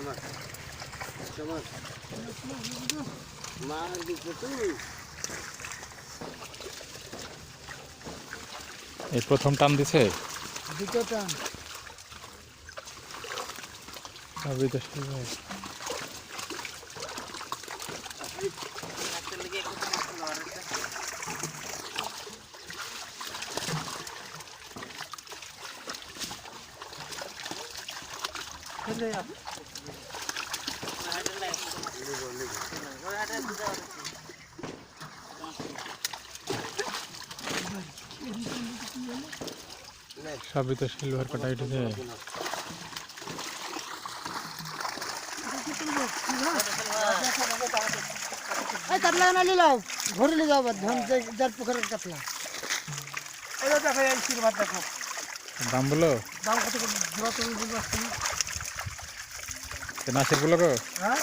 একটা মাছ মার দিচ্ছে তুই এই প্রথম টান দিছে? দ্বিতীয় টান। সবই তো সিলভার কাটা উঠেছে কাতলা না নিলাও ঘরে নিয়ে যাও ধন যার পুকুরের কাতলা। এই দেখো এই সিলভার দেখো। দাম বলো? দাম কত করে? জোড়া তুমি বুঝতে পারছি না নাসির বলো গো। হ্যাঁ?